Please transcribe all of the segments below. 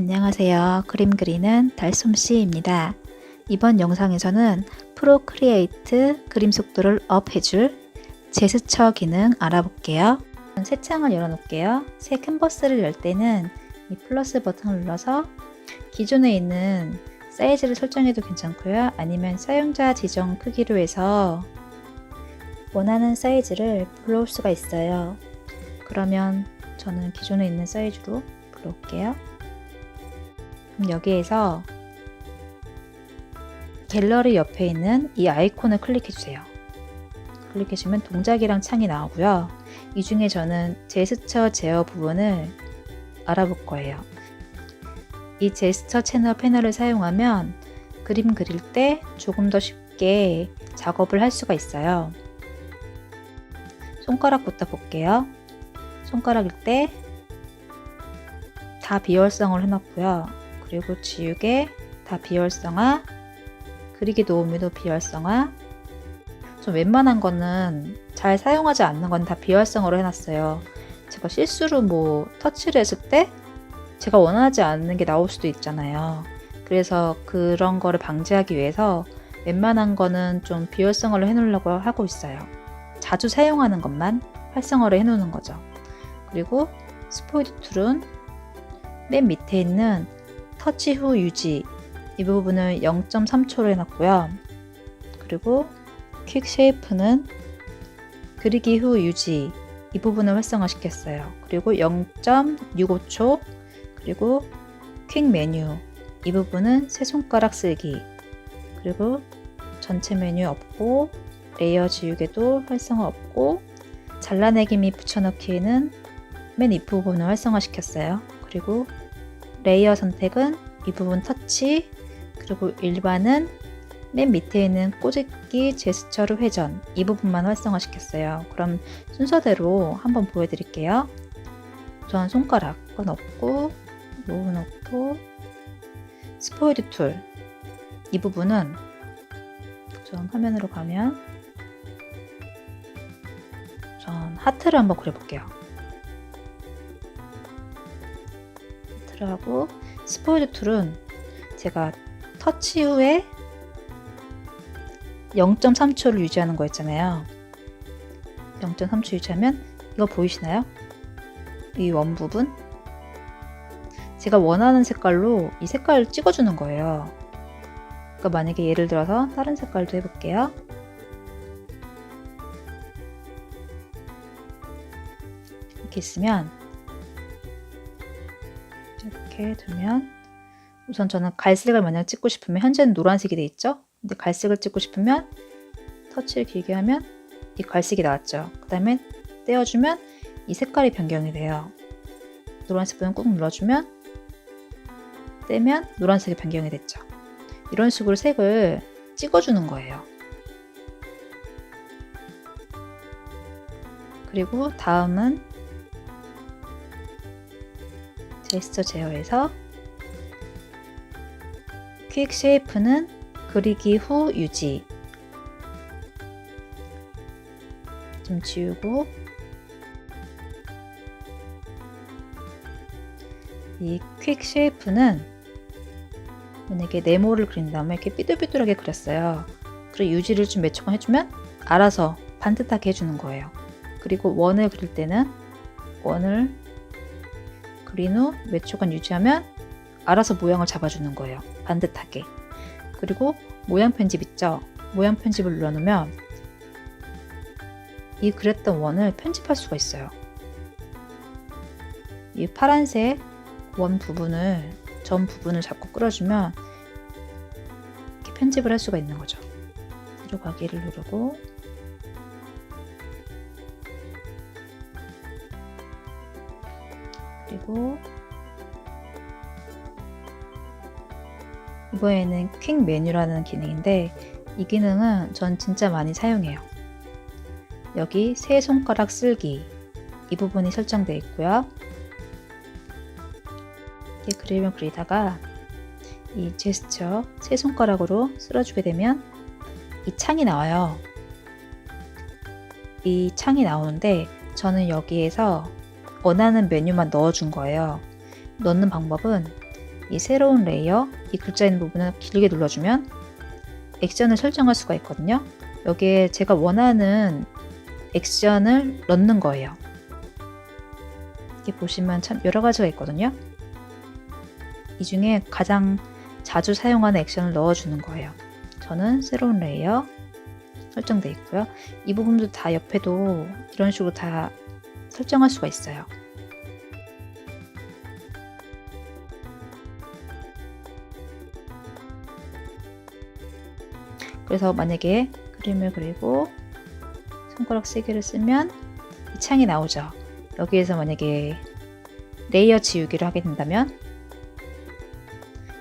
안녕하세요. 그림 그리는 달솜씨입니다. 이번 영상에서는 프로크리에이트 그림 속도를 업 해줄 제스처 기능 알아볼게요. 새 창을 열어놓을게요. 새 캔버스를 열 때는 이 플러스 버튼을 눌러서 기존에 있는 사이즈를 설정해도 괜찮고요. 아니면 사용자 지정 크기로 해서 원하는 사이즈를 불러올 수가 있어요. 그러면 저는 기존에 있는 사이즈로 불러올게요. 여기에서 갤러리 옆에 있는 이 아이콘을 클릭해 주세요. 클릭해 주면 동작이랑 창이 나오고요. 이 중에 저는 제스처 제어 부분을 알아볼 거예요. 이 제스처 채널 패널을 사용하면 그림 그릴 때 조금 더 쉽게 작업을 할 수가 있어요. 손가락부터 볼게요. 손가락일 때 다 비활성을 해놨고요. 그리고 지우개, 다 비활성화, 그리기 도우미도 비활성화. 좀 웬만한 거는 잘 사용하지 않는 건 다 비활성으로 해놨어요. 제가 실수로 뭐 터치를 했을 때 제가 원하지 않는 게 나올 수도 있잖아요. 그래서 그런 거를 방지하기 위해서 웬만한 거는 좀 비활성화를 해놓으려고 하고 있어요. 자주 사용하는 것만 활성화를 해놓는 거죠. 그리고 스포이드 툴은 맨 밑에 있는 터치 후 유지 이 부분을 0.3초로 해놨고요. 그리고 퀵 쉐이프는 그리기 후 유지 이 부분을 활성화시켰어요. 그리고 0.65초 그리고 퀵 메뉴 이 부분은 세 손가락 쓸기 그리고 전체 메뉴 없고 레이어 지우개도 활성화 없고 잘라내기 및 붙여넣기에는 맨 윗부분을 활성화시켰어요. 그리고 레이어 선택은 이 부분 터치 그리고 일반은 맨 밑에 있는 꼬집기 제스처로 회전 이 부분만 활성화시켰어요. 그럼 순서대로 한번 보여드릴게요. 우선 손가락 거 넣고 요거 넣고 스포이드 툴 이 부분은 좀 화면으로 가면 전 하트를 한번 그려볼게요. 하고 스포이드 툴은 제가 터치 후에 0.3초를 유지하는 거였잖아요. 0.3초 유지하면 이거 보이시나요? 이 원 부분 제가 원하는 색깔로 이 색깔을 찍어주는 거예요. 그러니까 만약에 예를 들어서 다른 색깔도 해볼게요. 이렇게 있으면 이렇게 두면 우선 저는 갈색을 만약 찍고 싶으면 현재는 노란색이 돼 있죠? 근데 갈색을 찍고 싶으면 터치를 길게 하면 이 갈색이 나왔죠. 그 다음에 떼어주면 이 색깔이 변경이 돼요. 노란색 부분 꾹 눌러주면 떼면 노란색이 변경이 됐죠. 이런 식으로 색을 찍어주는 거예요. 그리고 다음은 제스처 제어에서 퀵 쉐이프는 그리기 후 유지 좀 지우고 이 퀵 쉐이프는 만약에 네모를 그린다면 이렇게 삐뚤삐뚤하게 그렸어요. 그리고 유지를 좀 몇 초간 해주면 알아서 반듯하게 해주는 거예요. 그리고 원을 그릴 때는 원을 그린 후 몇 초간 유지하면 알아서 모양을 잡아주는 거예요. 반듯하게. 그리고 모양 편집 있죠? 모양 편집을 눌러놓으면 이 그렸던 원을 편집할 수가 있어요. 이 파란색 원 부분을 전 부분을 잡고 끌어주면 이렇게 편집을 할 수가 있는 거죠. 들어가기를 누르고 그리고 이번에는 퀵 메뉴라는 기능인데 이 기능은 전 진짜 많이 사용해요. 여기 세 손가락 쓸기 이 부분이 설정되어 있고요. 이렇게 그림을 그리다가 이 제스처 세 손가락으로 쓸어주게 되면 이 창이 나와요. 이 창이 나오는데 저는 여기에서 원하는 메뉴만 넣어준 거예요. 넣는 방법은 이 새로운 레이어, 이 글자 있는 부분을 길게 눌러주면 액션을 설정할 수가 있거든요. 여기에 제가 원하는 액션을 넣는 거예요. 이렇게 보시면 참 여러 가지가 있거든요. 이 중에 가장 자주 사용하는 액션을 넣어주는 거예요. 저는 새로운 레이어 설정돼 있고요. 이 부분도 다 옆에도 이런 식으로 다 설정할 수가 있어요. 그래서 만약에 그림을 그리고 손가락 세 개를 쓰면 이 창이 나오죠. 여기에서 만약에 레이어 지우기를 하게 된다면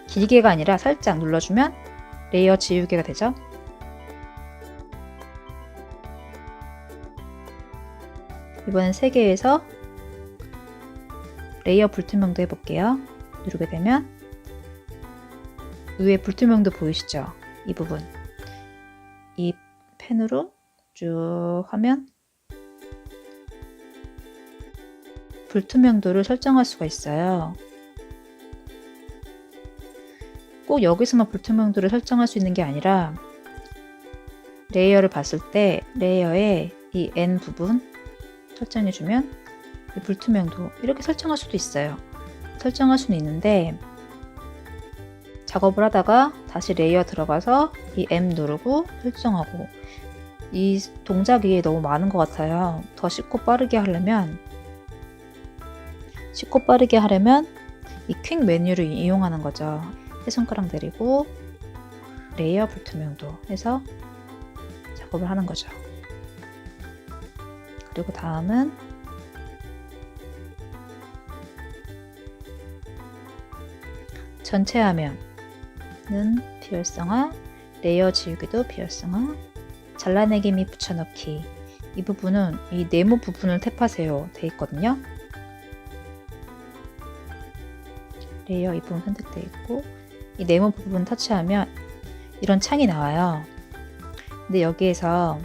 길게가 아니라 살짝 눌러주면 레이어 지우개가 되죠. 이번엔 3개에서 레이어 불투명도 해볼게요. 누르게 되면 위에 불투명도 보이시죠? 이 부분. 이 펜으로 쭉 하면 불투명도를 설정할 수가 있어요. 꼭 여기서만 불투명도를 설정할 수 있는 게 아니라 레이어를 봤을 때 레이어의 이 N 부분 설정해주면 이 불투명도 이렇게 설정할 수도 있어요. 설정할 수는 있는데 작업을 하다가 다시 레이어 들어가서 이 M 누르고 설정하고 이 동작이 너무 많은 것 같아요. 더 쉽고 빠르게 하려면 쉽고 빠르게 하려면 이 퀵 메뉴를 이용하는 거죠. 세 손가락 내리고 레이어 불투명도 해서 작업을 하는 거죠. 그리고 다음은 전체 화면은 비활성화, 레이어 지우기도 비활성화, 잘라내기 및 붙여넣기 이 부분은 이 네모 부분을 탭하세요 돼 있거든요. 레이어 이 부분 선택되어 있고 이 네모 부분 터치하면 이런 창이 나와요. 근데 여기에서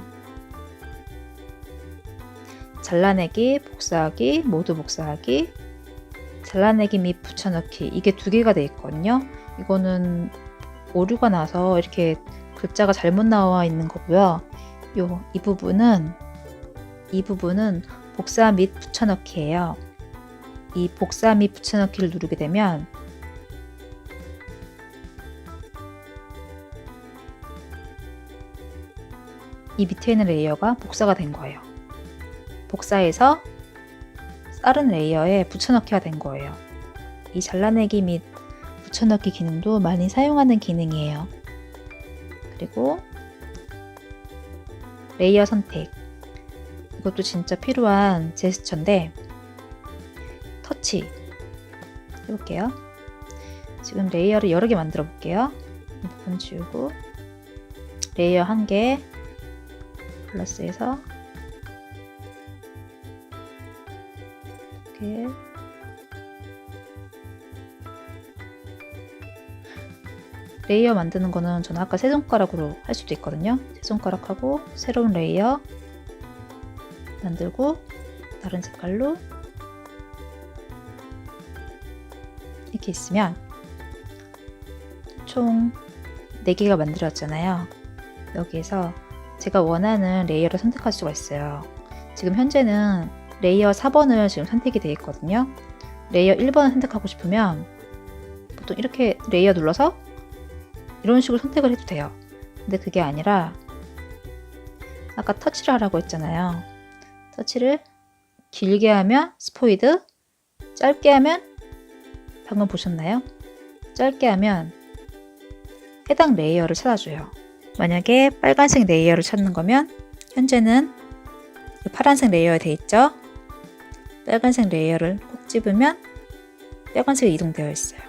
잘라내기, 복사하기, 모두 복사하기, 잘라내기 및 붙여넣기 이게 두 개가 돼 있거든요. 이거는 오류가 나서 이렇게 글자가 잘못 나와 있는 거고요. 요 이 부분은 이 부분은 복사 및 붙여넣기예요. 이 복사 및 붙여넣기를 누르게 되면 이 밑에 있는 레이어가 복사가 된 거예요. 복사해서 다른 레이어에 붙여넣기가 된 거예요. 이 잘라내기 및 붙여넣기 기능도 많이 사용하는 기능이에요. 그리고 레이어 선택. 이것도 진짜 필요한 제스처인데 터치 해볼게요. 지금 레이어를 여러 개 만들어 볼게요. 이 부분 지우고 레이어 한 개, 플러스해서 이렇게 레이어 만드는 거는 저는 아까 세 손가락으로 할 수도 있거든요. 세 손가락하고 새로운 레이어 만들고 다른 색깔로 이렇게 있으면 총 4개가 만들어졌잖아요. 여기에서 제가 원하는 레이어를 선택할 수가 있어요. 지금 현재는 레이어 4번을 지금 선택이 되어 있거든요. 레이어 1번을 선택하고 싶으면 보통 이렇게 레이어 눌러서 이런 식으로 선택을 해도 돼요. 근데 그게 아니라 아까 터치를 하라고 했잖아요. 터치를 길게 하면 스포이드, 짧게 하면 방금 보셨나요? 짧게 하면 해당 레이어를 찾아줘요. 만약에 빨간색 레이어를 찾는 거면 현재는 파란색 레이어에 돼 있죠. 빨간색 레이어를 콕 집으면 빨간색이 이동되어 있어요.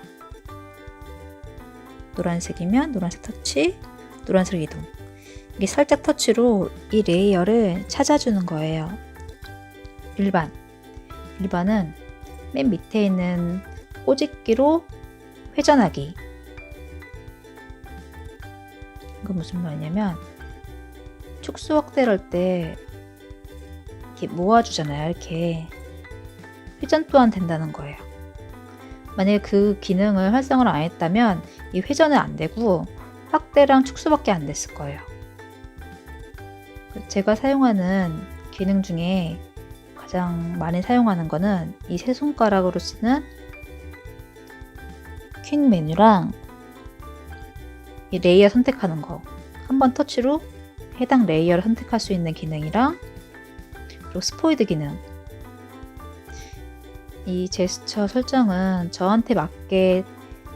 노란색이면 노란색 터치, 노란색 이동. 이게 살짝 터치로 이 레이어를 찾아주는 거예요. 일반. 일반은 맨 밑에 있는 꼬집기로 회전하기. 이거 무슨 말이냐면 축소 확대를 할 때 이렇게 모아주잖아요. 이렇게 회전 또한 된다는 거예요. 만약에 그 기능을 활성화를 안 했다면 이 회전은 안 되고 확대랑 축소밖에 안 됐을 거예요. 제가 사용하는 기능 중에 가장 많이 사용하는 거는 이 세 손가락으로 쓰는 퀵 메뉴랑 이 레이어 선택하는 거. 한 번 터치로 해당 레이어를 선택할 수 있는 기능이랑 그리고 스포이드 기능. 이 제스처 설정은 저한테 맞게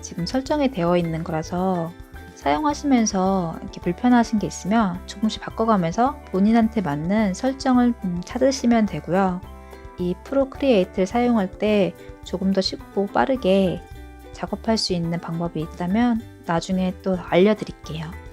지금 설정이 되어 있는 거라서 사용하시면서 이렇게 불편하신 게 있으면 조금씩 바꿔가면서 본인한테 맞는 설정을 음, 찾으시면 되고요. 이 프로크리에이트를 사용할 때 조금 더 쉽고 빠르게 작업할 수 있는 방법이 있다면 나중에 또 알려드릴게요.